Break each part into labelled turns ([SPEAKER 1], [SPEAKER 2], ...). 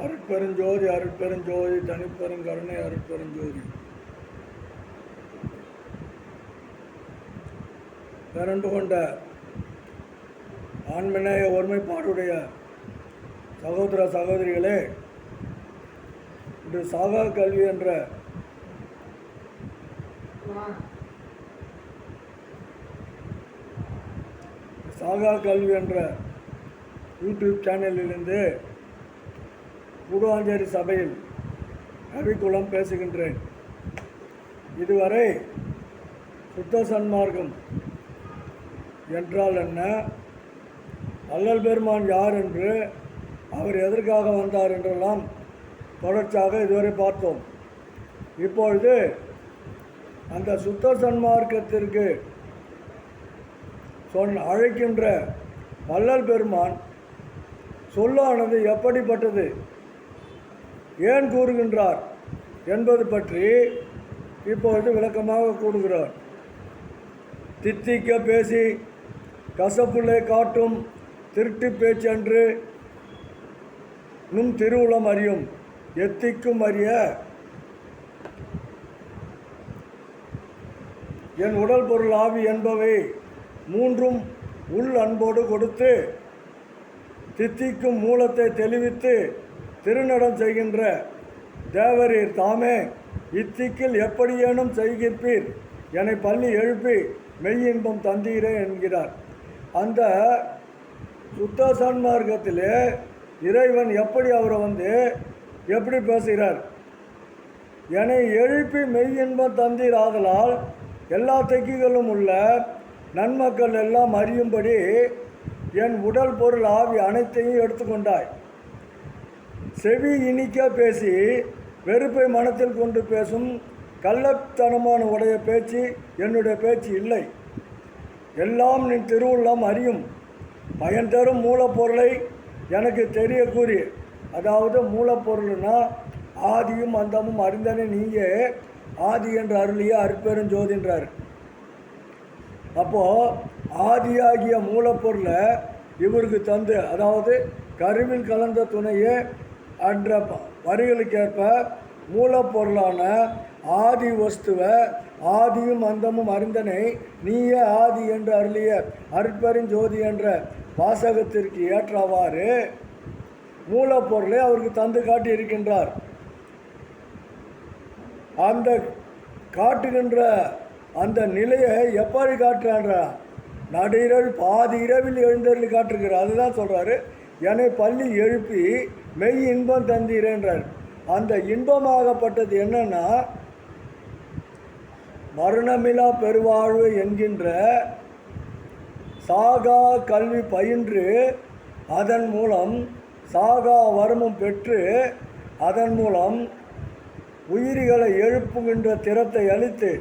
[SPEAKER 1] அருட்பெருஞ்சோதி அருட்பெருஞ்சோதி தனிப்பெருங்கருணை அருட்பெருஞ்சோதி. பிறண்டு கொண்ட ஆண்மநேய ஒருமைப்பாடுடைய சகோதர சகோதரிகளே இன்று சாகா கல்வி என்ற சாகா கல்வி என்ற யூடியூப் சேனலிலிருந்து கூடுவாஞ்சேரி சபையில் கவிக்குளம் பேசுகின்றேன். இதுவரை சுத்த சன்மார்க்கம் என்றால் என்ன? அல்லல் பெருமான் யார் என்று அவர் எதற்காக வந்தார் என்றெல்லாம் தொடர்ச்சியாக இதுவரை பார்த்தோம். இப்பொழுது அந்த சுத்த சன்மார்க்கத்திற்கு சொன் அழைக்கின்ற வள்ளல் பெருமான் சொல்லானது எப்படிப்பட்டது? ஏன் கூறுகின்றார் என்பது பற்றி இப்பொழுது விளக்கமாக கூறுகிறார். தித்திக்க பேசி கசப்புள்ளே காட்டும் திருட்டு பேச்சன்று நும் திருவுளம் அறியும் எத்திக்கும் அறிய என் உடல் பொருள் ஆவி என்பவை மூன்றும் உள் அன்போடு கொடுத்து தித்திக்கும் மூலத்தை தெளிவித்து திருநடம் செய்கின்ற தேவரீர் தாமே இத்திக்கில் எப்படியேனும் செய்கிற்பீர். என்னை பள்ளி எழுப்பி மெய் இன்பம் தந்தீரே என்கிறார். அந்த சுத்த சன்மார்க்கத்திலே இறைவன் எப்படி அவரை வந்து எப்படி பேசுகிறார்? என்னை எழுப்பி மெய் இன்பம் தந்தீர் ஆதலால் எல்லா தைக்கிகளும் உள்ள நன்மக்கள் எல்லாம் அறியும்படி என் உடல் பொருள் ஆவி அனைத்தையும் எடுத்துக்கொண்டாய். செவி இனிக்க பேசி வெறுப்பை மனத்தில் கொண்டு பேசும் கள்ளத்தனமான உடைய பேச்சு என்னுடைய பேச்சு இல்லை. எல்லாம் நின் திருவுள்ளம் அறியும். பயன் தரும் மூலப்பொருளை எனக்கு தெரிய கூறி அதாவது மூலப்பொருள்னா ஆதியும் அந்தமும் அறிந்தனே நீயே ஆதி என்று அருளிய அற்பெருஞ்சோதின்றார் அப்போது ஆதியாகிய மூலப்பொருளை இவருக்கு தந்து அதாவது கருவில் கலந்த துணையே என்ற ப- வரிகளுக்கேற்ப மூலப்பொருளான ஆதி வஸ்துவை ஆதியும் அந்தமும் அறிந்தனை நீய ஆதி என்று அருளிய அருட்பெருஞ்சோதி என்ற வாசகத்திற்கு ஏற்றவாறு மூலப்பொருளை அவருக்கு தந்து காட்டி இருக்கின்றார் அந்த காட்டுகின்ற அந்த நிலையை எப்படி காட்டுறான்றா? நடுஇரல் பாதி இரவில் எழுந்தருள் காட்டுகிறார். அதுதான் சொல்கிறாரு என்னை பள்ளி எழுப்பி மெய் இன்பம் தந்தீரேன்றார். அந்த இன்பமாகப்பட்டது என்னன்னா மரணமிலா பெருவாழ்வு என்கின்ற சாகா கல்வி பயின்று அதன் மூலம் சாகா வருமம் பெற்று அதன் மூலம் உயிரிகளை எழுப்புகின்ற திறத்தை அளித்து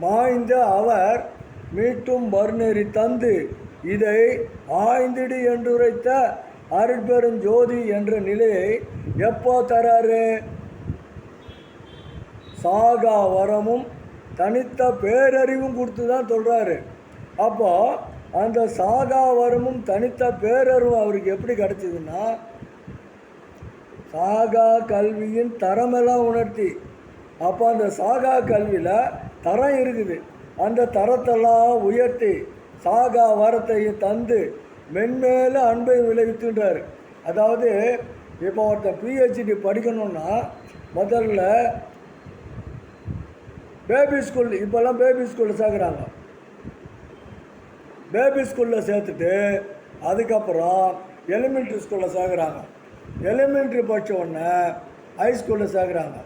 [SPEAKER 1] மாய்ந்த அவர் மீட்டும் மறுநெறி தந்து இதை ஆய்ந்திடு என்றுரைத்த அருட்பெரும் ஜோதி என்ற நிலையை எப்போ தராரு? சாகா வரமும் தனித்த பேரறிவும் கொடுத்து தான் சொல்கிறாரு அப்போ அந்த சாகா வரமும் தனித்த பேரறிவும் அவருக்கு எப்படி கிடச்சிதுன்னா சாகா கல்வியின் தரமெல்லாம் உணர்த்தி. அப்போ அந்த சாகா கல்வியில் தரம் இருக்குது. அந்த தரத்தெல்லாம் உயர்த்தி சாகா வரத்தையும் தந்து மென்மேல அன்பை விளைவித்துன்றார் அதாவது இப்போ ஒருத்தர் பிஹெச்டி படிக்கணும்னா முதல்ல பேபி ஸ்கூல் இப்போல்லாம் பேபி ஸ்கூலில் சேர்க்குறாங்க. பேபி ஸ்கூலில் சேர்த்துட்டு அதுக்கப்புறம் எலிமெண்ட்ரி ஸ்கூலில் சேர்க்குறாங்க. எலிமெண்ட்ரி படித்த உடனே ஹை ஸ்கூலில் சேர்க்குறாங்க.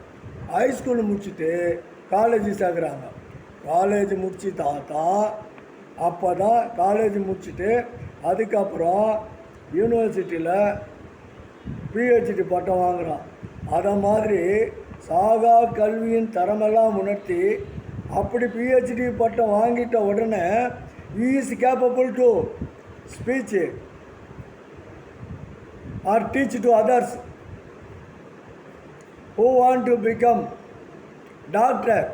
[SPEAKER 1] ஹை ஸ்கூல் முடிச்சுட்டு காலேஜ் சேர்க்குறாங்க. காலேஜ் முடிச்சு தாத்தா அப்போ தான் காலேஜ் முடிச்சுட்டு அதுக்கப்புறம் யூனிவர்சிட்டியில் பிஹெச்டி பட்டம் வாங்குகிறான் அதை மாதிரி சாகா கல்வியின் தரமெல்லாம் உணர்த்தி அப்படி பிஹெச்டி பட்டம் வாங்கிட்ட உடனே is capable to speech or teach to others who want to become doctor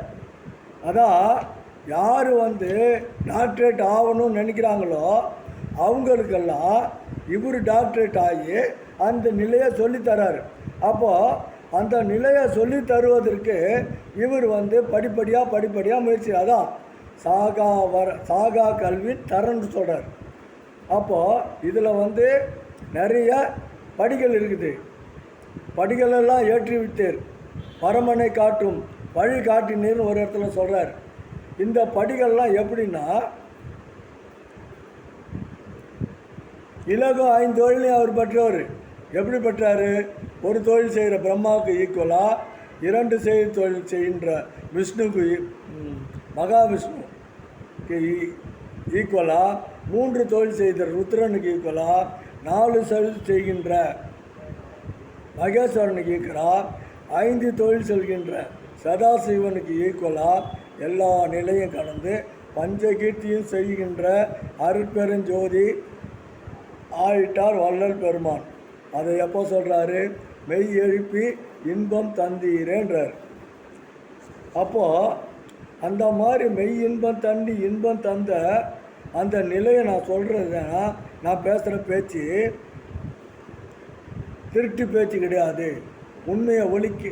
[SPEAKER 1] அதான் யார் வந்து டாக்டரேட் ஆகணும்னு நினைக்கிறாங்களோ அவங்களுக்கெல்லாம் இவர் டாக்டரேட் ஆகி அந்த நிலையை சொல்லித் அப்போது அந்த நிலையை சொல்லி தருவதற்கு இவர் வந்து படிப்படியாக படிப்படியாக முயற்சி. அதான் சாகா வர சாகா கல்வி தரன்னு சொல்கிறார் அப்போது இதில் வந்து நிறைய படிகள் இருக்குது. படிகளெல்லாம் ஏற்றி விட்டீர் பரமனை காட்டும் வழி காட்டினீர்னு ஒரு இடத்துல சொல்கிறார் இந்த படிகள்லாம் எப்படின்னா இலகம் ஐந்து தொழிலையும் அவர் பெற்றவர். எப்படி பெற்றார்? ஒரு தொழில் செய்கிற பிரம்மாவுக்கு ஈக்குவலாக இரண்டு செய் தொழில் செய்கின்ற விஷ்ணுக்கு ஈ- e-, மகாவிஷ்ணுக்கு ஈக்குவலாக e-, மூன்று தொழில் செய்த ருத்ரனுக்கு ஈக்குவலாக நாலு தொழில் செய்கின்ற மகேஸ்வரனுக்கு ஈக்குவலாக ஐந்து தொழில் செல்கின்ற சதாசிவனுக்கு ஈக்குவலாக எல்லா நிலையும் கடந்து பஞ்சகீர்த்தியும் செய்கின்ற அருட்பெருஞ்சோதி ஆயிட்டார் வள்ளல் பெருமான். அதை எப்போ சொல்கிறாரு மெய் எழுப்பி இன்பம் தந்தீரேன்றார். அப்போது அந்த மாதிரி மெய் இன்பம் தண்டி இன்பம் தந்த அந்த நிலையை நான் சொல்கிறதுனா நான் பேசுகிற பேச்சு திருட்டு பேச்சு கிடையாது. உண்மையை ஒழிக்கு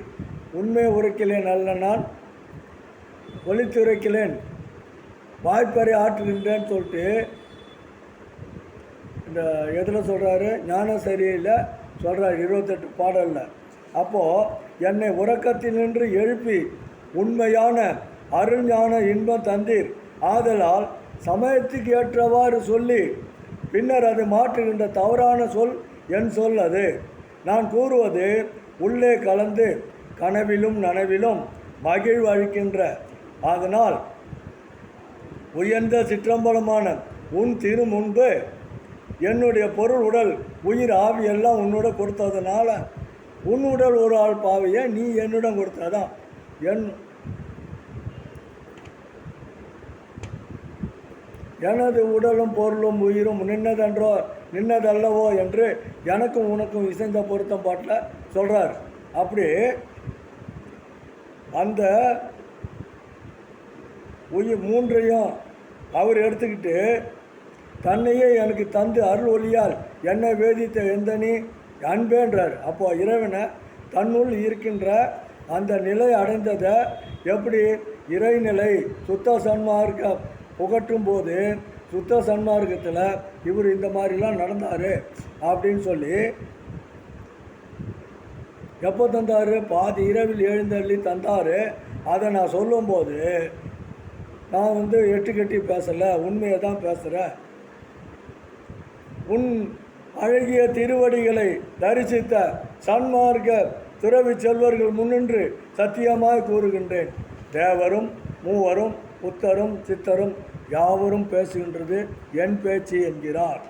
[SPEAKER 1] உண்மையை உரைக்கலேன் அல்ல நான் ஒளித்துரைக்கலேன் வாய்ப்பறை ஆற்றுகின்றேன்னு சொல்லிட்டு இந்த எதில் சொல்கிறாரு ஞானம் சரியில்லை சொல்கிறார் இருபத்தெட்டு பாடலில். அப்போது என்னை உறக்கத்தில் நின்று எழுப்பி உண்மையான அருஞான இன்பம் தந்தீர். ஆதலால் சமயத்துக்கு ஏற்றவாறு சொல்லி பின்னர் அது மாற்றுகின்ற தவறான சொல் என் சொல் அது நான் கூறுவது உள்ளே கலந்து கனவிலும் நனவிலும் மகிழ்வழிக்கின்ற அதனால் உயர்ந்த சிற்றம்பலமான உன் திரு முன்பு என்னுடைய பொருள் உடல் உயிர் ஆவி எல்லாம் உன்னோட கொடுத்ததுனால உன் உடல் ஒரு ஆள் பாவையை நீ என்னிடம் கொடுத்ததான். என் எனது உடலும் பொருளும் உயிரும் நின்னதன்றோ நின்னதல்லவோ என்று எனக்கும் உனக்கும் இசைந்த பொருத்தம் பாட்டில் சொல்கிறார் அப்படி அந்த உயிர் மூன்றையும் அவர் எடுத்துக்கிட்டு தன்னையே எனக்கு தந்து அருள் ஒளியால் என்னை வேதித்த எந்தனி? அன்பேன்றார். அப்போ இறைவனை தன்னுள் இருக்கின்ற அந்த நிலை அடைந்ததை எப்படி? இறைநிலை சுத்த சன்மார்க்க புகட்டும் போது சுத்த சன்மார்க்கத்தில் இவர் இந்த மாதிரிலாம் நடந்தார் அப்படின்னு சொல்லி எப்போ தந்தார்? பாதி இரவில் எழுந்தள்ளி தந்தார். அதை நான் சொல்லும்போது நான் வந்து எட்டு கட்டி பேசலை உண்மையை தான் பேசுகிறேன் உன் அழகிய திருவடிகளை தரிசித்த சன்மார்க்க துறவி செல்வர்கள் முன்னின்று சத்தியமாய் கூறுகின்றேன். தேவரும் மூவரும் புத்தரும் சித்தரும் யாவரும் பேசுகின்றது என் பேச்சு என்கிறார்.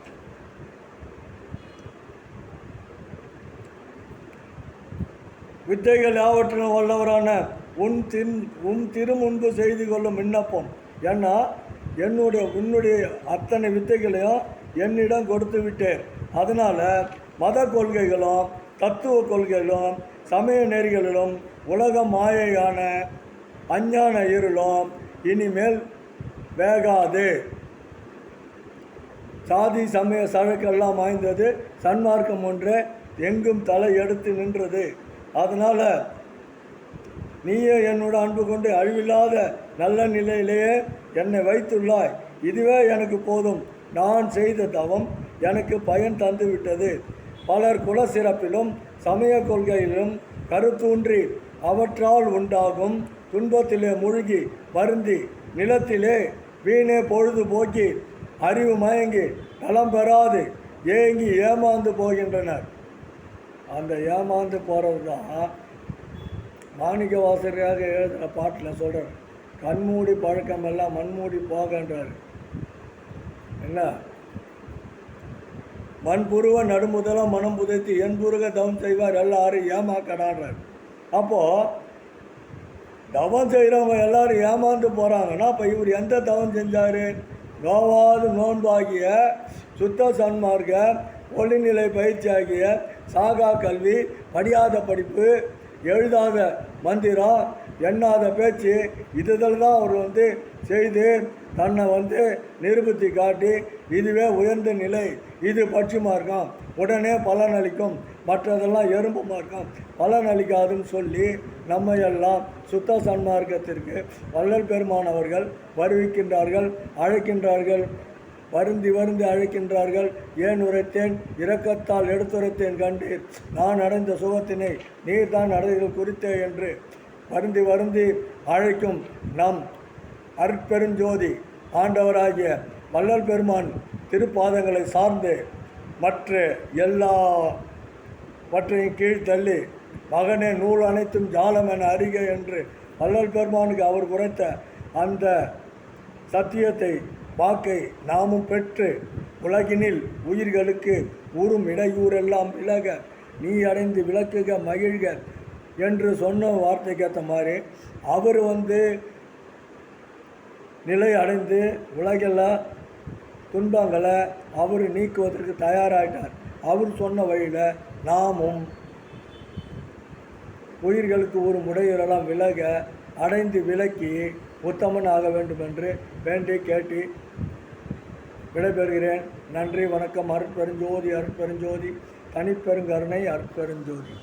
[SPEAKER 1] வித்தைகள் யாவற்றிலும் வல்லவரான உன் தின் உன் திருமுன்பு செய்து கொள்ளும் விண்ணப்பம். ஏன்னா என்னுடைய உன்னுடைய அத்தனை வித்தைகளையும் என்னிடம் கொடுத்து விட்டேன். அதனால் மத கொள்கைகளும் தத்துவ கொள்கைகளும் சமய நெறிகளிலும் உலக மாயையான அஞ்ஞான இருளும் இனிமேல் வேகாது. சாதி சமய சழக்கெல்லாம் வாய்ந்தது சன்மார்க்கம் ஒன்று எங்கும் தலை எடுத்து நின்றது. அதனால் நீயே என்னோட அன்பு கொண்டு அழிவில்லாத நல்ல நிலையிலேயே என்னை வைத்துள்ளாய். இதுவே எனக்கு போதும். நான் செய்த தவம் எனக்கு பயன் தந்துவிட்டது. பலர் குல சிறப்பிலும் சமய கொள்கையிலும் கருத்தூன்றி அவற்றால் உண்டாகும் துன்பத்திலே மூழ்கி வருந்தி நிலத்திலே வீணே பொழுது போக்கி அறிவு மயங்கி நலம் பெறாது ஏங்கி ஏமாந்து போகின்றனர். அந்த ஏமாந்து போகிறது தான் மாணிக்க வாசகராக எழுதுகிற பாட்டில் சொல்கிறார் கண்மூடி பழக்கமெல்லாம் மண்மூடி போகன்றார். என்ன? மண்புருவ நடுமுதல மனம் புதைத்து என்புருக தவம் செய்வார் எல்லாரும் ஏமாக்கடான்றார் அப்போது தவம் செய்கிறவங்க எல்லாரும் ஏமாந்து போகிறாங்கன்னா இப்போ இவர் எந்த தவம் செஞ்சார்? நோவாது நோன்பாகிய சுத்த சன்மார்க்க ஒளிநிலை பயிற்சியாகிய சாகா கல்வி படியாத படிப்பு எழுதாத மந்திரம் எண்ணாத பேச்சு. இதுதல் தான் அவர் வந்து செய்து தன்னை வந்து நிரூபித்து காட்டி இதுவே உயர்ந்த நிலை. இது பட்சி மார்க்கம். உடனே பலனளிக்கும் மற்றதெல்லாம் எறும்பு மார்க்கம். பலனளிக்காதுன்னு சொல்லி நம்ம எல்லாம் சுத்த சன்மார்க்கத்திற்கு வள்ளல் பெருமானவர்கள் வருவிக்கின்றார்கள் அழைக்கின்றார்கள். வருந்தி வருந்தி அழைக்கின்றார்கள். ஏன் உரைத்தேன்? இரக்கத்தால் எடுத்துரைத்தேன் கண்டீர் நான் அடைந்த சுகத்தினை நீர்தான் அடைதல் குறித்தே என்று வருந்தி வருந்தி அழைக்கும் நம் அற்பெருஞ்சோதி ஆண்டவராகிய வள்ளல் பெருமான் திருப்பாதங்களை சார்ந்து மற்ற எல்லா பற்றையும் கீழ் தள்ளி மகனே நூல் அனைத்தும் ஜாலம் என அறிக என்று வள்ளல் பெருமானுக்கு அவர் குறைத்த அந்த சத்தியத்தை வாக்கை நாமும் பெற்று உலகினில் உயிர்களுக்கு உறும் இடையூறெல்லாம் விலக நீ அடைந்து விளக்குக மகிழ்க என்று சொன்ன வார்த்தைக்கு ஏற்ற மாதிரி அவர் வந்து நிலை அடைந்து உலகெல்லாம் துன்பங்களை அவர் நீக்குவதற்கு தயாராகிட்டார் அவர் சொன்ன வழியில் நாமும் உயிர்களுக்கு ஒரு முடையுறலாம் விலக அடைந்து விலக்கி உத்தமன் ஆக வேண்டும் என்று வேண்டி கேட்டு விடைபெறுகிறேன். நன்றி வணக்கம் அருட்பெருஞ்சோதி அருட்பெருஞ்சோதி தனிப்பெருங்கருணை அருட்பெருஞ்சோதி.